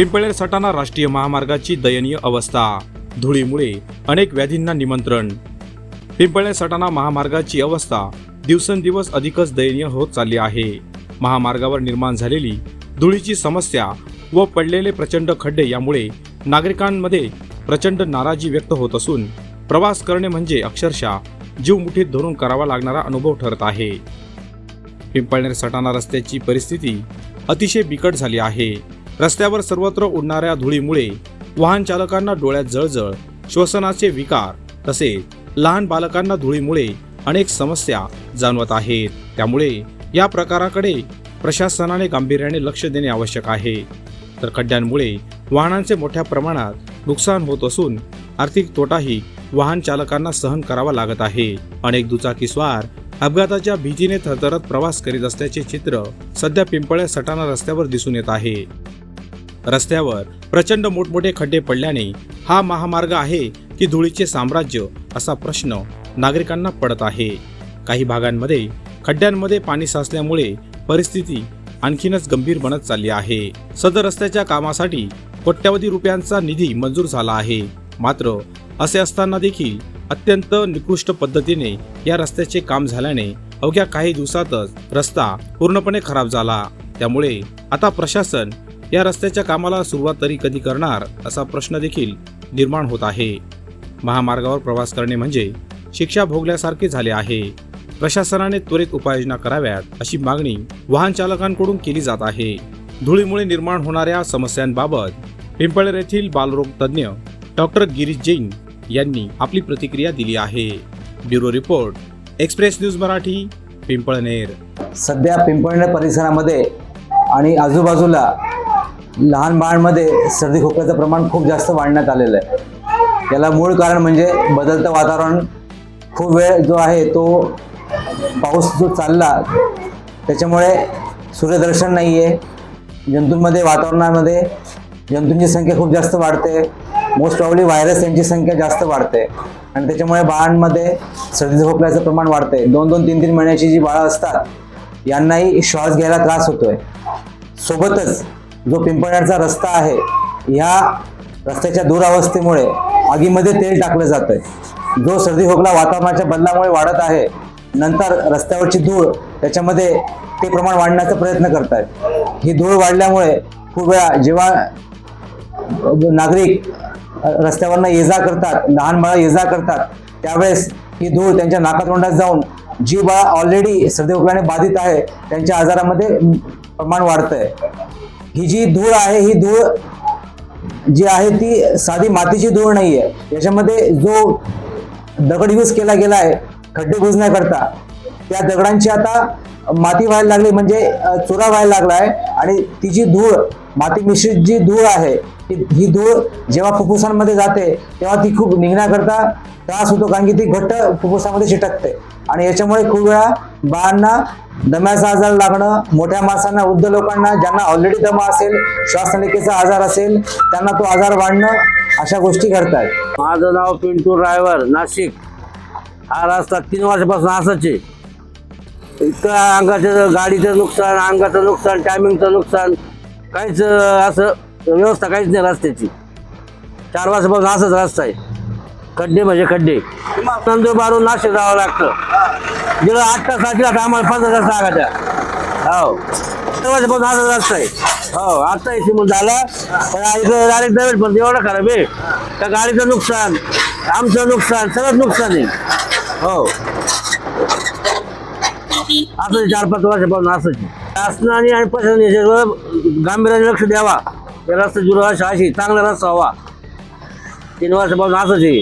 पिंपळेर सटाणा राष्ट्रीय महामार्गाची दयनीय अवस्था. धुळीमुळे अनेक व्याधींना निमंत्रण. पिंपळेर सटाणा महामार्गाची अवस्था दिवसेंदिवस अधिकच दयनीय होत चालली आहे. महामार्गावर निर्माण झालेली धुळीची समस्या व पडलेले प्रचंड खड्डे यामुळे नागरिकांमध्ये प्रचंड नाराजी व्यक्त होत असून प्रवास करणे म्हणजे अक्षरशः जीव मुठीत धरून करावा लागणारा अनुभव ठरत आहे. पिंपळनेर सटाणा रस्त्याची परिस्थिती अतिशय बिकट झाली आहे. रस्त्यावर सर्वत्र उडणाऱ्या धुळीमुळे वाहन चालकांना डोळ्यात जळजळ श्वसनाचे विकार तसेच लहान बालकांना धुळीमुळे अनेक समस्या जाणवत आहेत. त्यामुळे या प्रकाराकडे प्रशासनाने गांभीर्याने लक्ष देणे आवश्यक आहे. तर खड्ड्यांमुळे वाहनांचे मोठ्या प्रमाणात नुकसान होत असून आर्थिक तोटाही वाहन चालकांना सहन करावा लागत आहे. अनेक दुचाकीस्वार अपघाताच्या भीतीने थरथरत प्रवास करीत असल्याचे चित्र सध्या पिंपळ्या सटाणा रस्त्यावर दिसून येत आहे. रस्त्यावर प्रचंड मोठमोठे खड्डे पडल्याने हा महामार्ग आहे की धुळीचे साम्राज्य असा प्रश्न नागरिकांना पडत आहे. काही भागांमध्ये खड्ड्यांमध्ये पाणी साचल्यामुळे परिस्थिती आणखीनच गंभीर बनत चालली आहे. सदर रस्त्याच्या कामासाठी कोट्यावधी रुपयांचा निधी मंजूर झाला आहे. मात्र असे असताना देखील अत्यंत निकृष्ट पद्धतीने या रस्त्याचे काम झाल्याने अवघ्या काही दिवसातच रस्ता पूर्णपणे खराब झाला. त्यामुळे आता प्रशासन या रस्त्याच्या कामाला सुरुवात तरी कधी करणार असा प्रश्न देखील निर्माण होत आहे. महामार्गावर प्रवास करणे म्हणजे शिक्षा भोगल्यासारखे झाले आहे. प्रशासनाने त्वरित उपाययोजना कराव्यात अशी मागणी वाहन चालकांकडून केली जात आहे. धुळीमुळे निर्माण होणाऱ्या समस्यांबाबत पिंपळेर येथील बालरोग तज्ज्ञ डॉक्टर गिरीश जैन यांनी आपली प्रतिक्रिया दिली आहे. Bureau report express news Marathi Pimpalner. सध्या पिंपळनेर परिसरामध्ये आणि आजूबाजूला लहान बाळांमध्ये सर्दी खोकल्याचं प्रमाण खूप जास्त वाढण्यात आलेलं आहे. याला मूळ कारण म्हणजे बदलतं वातावरण. खूप वेळ जो आहे तो पाऊस जो चालला त्याच्यामुळे सूर्यदर्शन नाही आहे जंतूंमध्ये वातावरणामध्ये जंतूंची संख्या खूप जास्त वाढते. मोस्ट प्रॉब्ली व्हायरस यांची संख्या जास्त वाढते. आणि त्याच्यामुळे बाळांमध्ये सर्दी खोकल्याचं प्रमाण वाढते. दोन दोन तीन तीन महिन्याची जी बाळं असतात यांनाही श्वास घ्यायला त्रास होतोय. सोबतच जो पिंपळण्याचा रस्ता आहे ह्या रस्त्याच्या दुरावस्थेमुळे आगीमध्ये तेल टाकलं जातंय. जो सर्दी खोकला वातावरणाच्या बदलामुळे वाढत आहे नंतर रस्त्यावरची धूळ त्याच्यामध्ये ते प्रमाण वाढण्याचा प्रयत्न करतायत. ही धूळ वाढल्यामुळे खूप वेळा जेव्हा नागरिक रस्त्यावरनं ये जा करतात लहान बाळा ये जा करतात त्यावेळेस ही धूळ त्यांच्या नाकातोंडात जाऊन जी बाळा ऑलरेडी सर्दी खोकल्याने बाधित आहे त्यांच्या आजारामध्ये प्रमाण वाढतंय. ही जी धूळ आहे ही धूळ जी आहे ती साधी मातीची धूळ नाही आहे याच्यामध्ये जो दगड यूज केला गेला आहे खड्डे बुजण्याकरता त्या दगडांची आता माती व्हायला लागली म्हणजे चुरा व्हायला लागला आहे आणि ती जी धूळ माती मिश्रित जी धूळ आहे ती- ही धूळ जेव्हा फुफ्फुसांमध्ये जाते तेव्हा ती खूप निघण्याकरता त्रास होतो कारण की ती घट्ट फुफ्फुसामध्ये चिटकते. आणि याच्यामुळे खूप वेळा बाळांना दम्याचा आजार लागणं मोठ्या माणसांना वृद्ध लोकांना ज्यांना ऑलरेडी दमा असेल श्वासनलिकेचा आजार असेल त्यांना तो आजार वाढणं अशा गोष्टी करतात माझं नाव पिंटू ड्रायव्हर नाशिक. हा रस्ता तीन वर्षापासून असायचे इतकं अंगाचं गाडीचं नुकसान अंगाचं नुकसान टायमिंगचं नुकसान काहीच असं व्यवस्था काहीच नाही रस्त्याची. चार वाजपासून असंच रस्ता आहे. खड्डे म्हणजे खड्डे. नंदुरबारून नाशिक जावं लागतं. गेलं आठ तास सात आता आम्हाला पंधरा तास लागायच्या हो. चार वर्षापासून असाच रस्ता आहे. हो आता इथे म्हणून झाला. पण इकडे डायरेक्ट नव्हे पण एवढं खराब आहे. त्या गाडीचं नुकसान आमचं नुकसान सगळंच नुकसान आहे. हो. असं चार पाच वर्षापासून आहे. शासनाने आणि प्रशासनाने गांभीर्याने लक्ष द्यावा या रस्ता जुरा अशी चांगला रस्ता व्हावा तीन वर्षापासून असंच आहे.